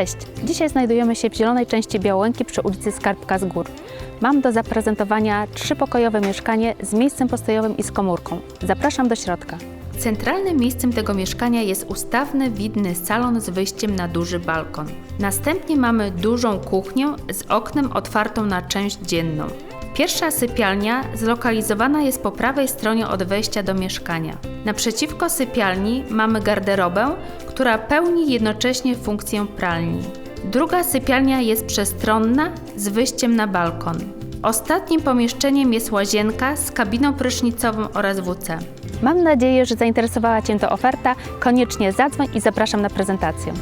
Cześć! Dzisiaj znajdujemy się w zielonej części Białęki przy ulicy Skarbka z Gór. Mam do zaprezentowania trzypokojowe mieszkanie z miejscem postojowym i z komórką. Zapraszam do środka. Centralnym miejscem tego mieszkania jest ustawny, widny salon z wyjściem na duży balkon. Następnie mamy dużą kuchnię z oknem otwartą na część dzienną. Pierwsza sypialnia zlokalizowana jest po prawej stronie od wejścia do mieszkania. Naprzeciwko sypialni mamy garderobę, która pełni jednocześnie funkcję pralni. Druga sypialnia jest przestronna z wyjściem na balkon. Ostatnim pomieszczeniem jest łazienka z kabiną prysznicową oraz WC. Mam nadzieję, że zainteresowała Cię ta oferta. Koniecznie zadzwoń i zapraszam na prezentację.